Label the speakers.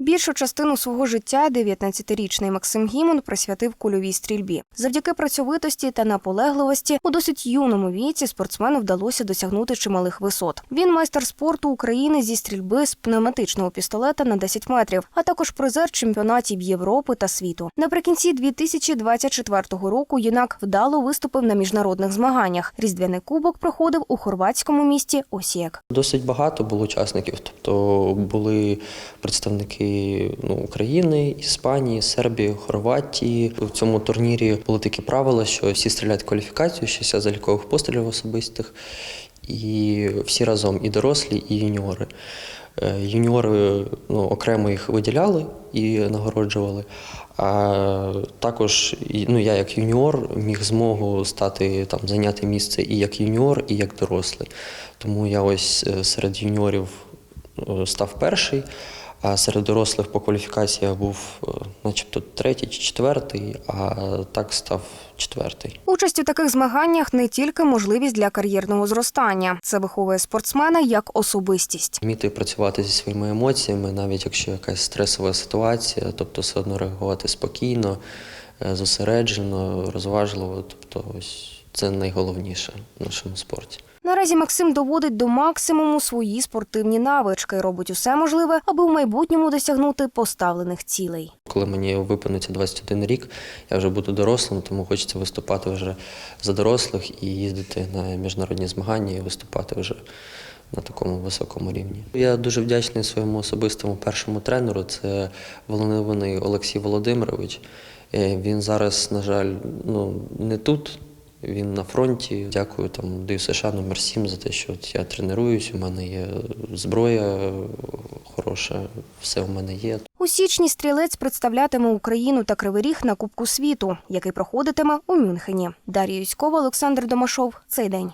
Speaker 1: Більшу частину свого життя 19-річний Максим Гімон присвятив кульовій стрільбі. Завдяки працьовитості та наполегливості у досить юному віці спортсмену вдалося досягнути чималих висот. Він майстер спорту України зі стрільби з пневматичного пістолета на 10 метрів, а також призер чемпіонатів Європи та світу. Наприкінці 2024 року юнак вдало виступив на міжнародних змаганнях. Різдвяний кубок проходив у хорватському місті Осієк.
Speaker 2: Досить багато було учасників, тобто були представники ну, України, Іспанії, Сербії, Хорватії. У цьому турнірі були такі правила, що всі стріляють кваліфікацію, 60 залікових пострілів особистих, і всі разом, і дорослі, і юніори. Е, Юніори ну, окремо їх виділяли і нагороджували. А також ну, я як юніор міг змогу стати там, зайняти місце і як юніор, і як дорослий. Тому я ось е, серед юніорів е, став перший, а серед дорослих по кваліфікаціях був е, начебто третій чи четвертий, а так став четвертий.
Speaker 1: Участь у таких змаганнях не тільки можливість для кар'єрного зростання, це виховує спортсмена як особистість.
Speaker 2: Вміти працювати зі своїми емоціями, навіть якщо якась стресова ситуація, тобто все одно реагувати спокійно, е, зосереджено, розважливо. Тобто, ось це найголовніше в нашому спорті.
Speaker 1: Наразі Максим доводить до максимуму свої спортивні навички, робить усе можливе, аби в майбутньому досягнути поставлених цілей.
Speaker 2: Коли мені виповниться 21 рік, я вже буду дорослим, тому хочеться виступати вже за дорослих і їздити на міжнародні змагання і виступати вже на такому високому рівні. Я дуже вдячний своєму особистому першому тренеру. Це Волониваний Олексій Володимирович. Е, Він зараз, на жаль, ну не тут. Він на фронті. Дякую там даю США номер 7 за те, що от я тренуюсь. У мене є зброя хороша, все у мене є.
Speaker 1: У січні стрілець представлятиме Україну та Кривий Ріг на Кубку світу, який проходитиме у Мюнхені. Дар'я Юськова, Олександр Домашов. Цей день.